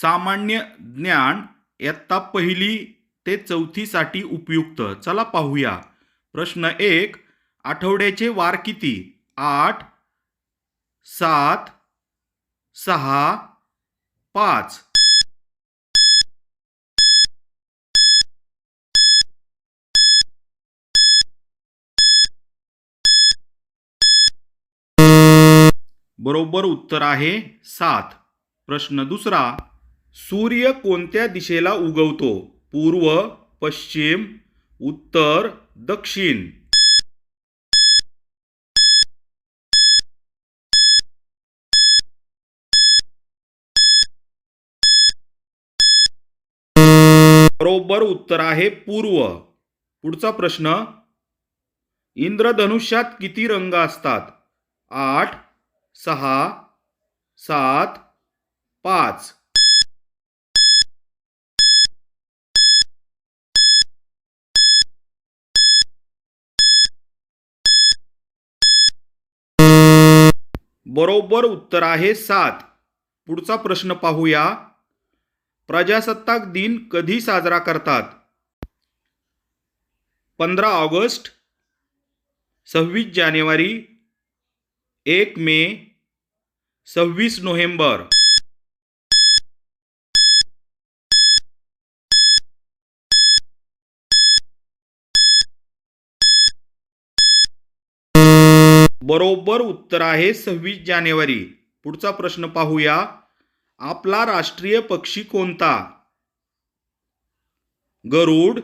सामान्य ज्ञान इयत्ता पहिली ते चौथीसाठी उपयुक्त. चला पाहूया. प्रश्न एक आठवड्याचे वार किती? आठ सात सहा पाच. बरोबर उत्तर आहे सात. प्रश्न दुसरा सूर्य कोणत्या दिशेला उगवतो? पूर्व पश्चिम उत्तर दक्षिण. बरोबर उत्तर आहे पूर्व. पुढचा प्रश्न. इंद्रधनुष्यात किती रंग असतात? आठ सहा सात पाच. बरोबर उत्तर आहे सात. पुढचा प्रश्न पाहूया. प्रजासत्ताक दिन कधी साजरा करतात? पंधरा ऑगस्ट सव्वीस जानेवारी एक मे सव्वीस नोव्हेंबर. बरोबर उत्तर आहे सव्वीस जानेवारी. पुढचा प्रश्न पाहूया. आपला राष्ट्रीय पक्षी कोणता? गरुड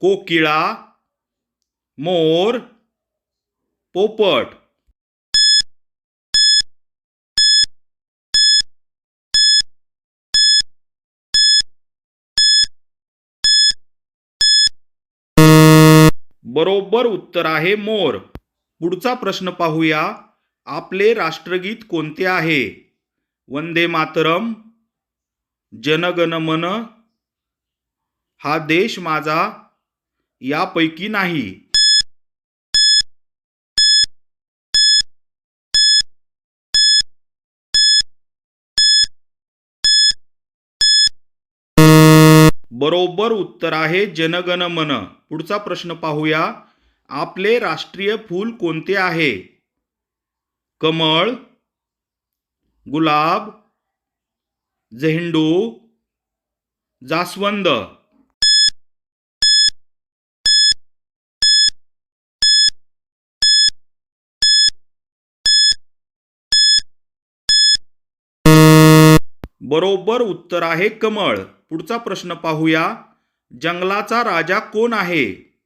कोकिळा मोर पोपट. बरोबर उत्तर आहे मोर. पुढचा प्रश्न पाहूया. आपले राष्ट्रगीत कोणते आहे? वंदे मातरम जनगण मन हा देश माझा यापैकी नाही. बरोबर उत्तर आहे जनगण मन. पुढचा प्रश्न पाहूया. आपले राष्ट्रीय फूल कोणते आहे? कमळ गुलाब झेंडू जास्वंद. बरोबर उत्तर आहे कमळ. पुढचा प्रश्न पाहूया. जंगलाचा राजा कोण आहे?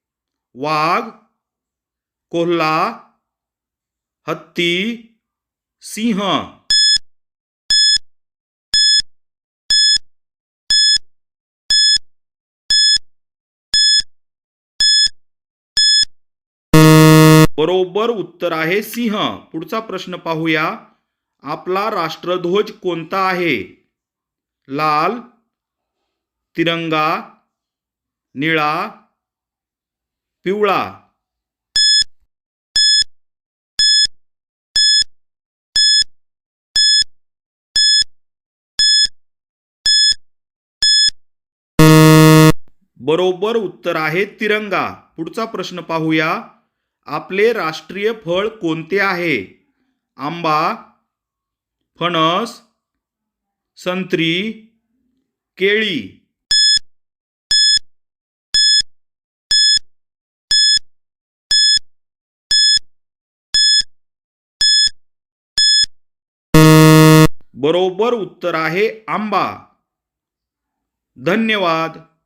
वाघ कोल्हा हत्ती सिंह। बरोबर उत्तर आहे सिंह. पुढचा प्रश्न पाहूया. आपला राष्ट्रध्वज कोणता आहे? लाल तिरंगा निळा पिवळा. बरोबर उत्तर आहे तिरंगा. पुढचा प्रश्न पाहूया. आपले राष्ट्रीय फळ कोणते आहे? आंबा फणस संत्री केळी. बरोबर उत्तर आहे आंबा. धन्यवाद.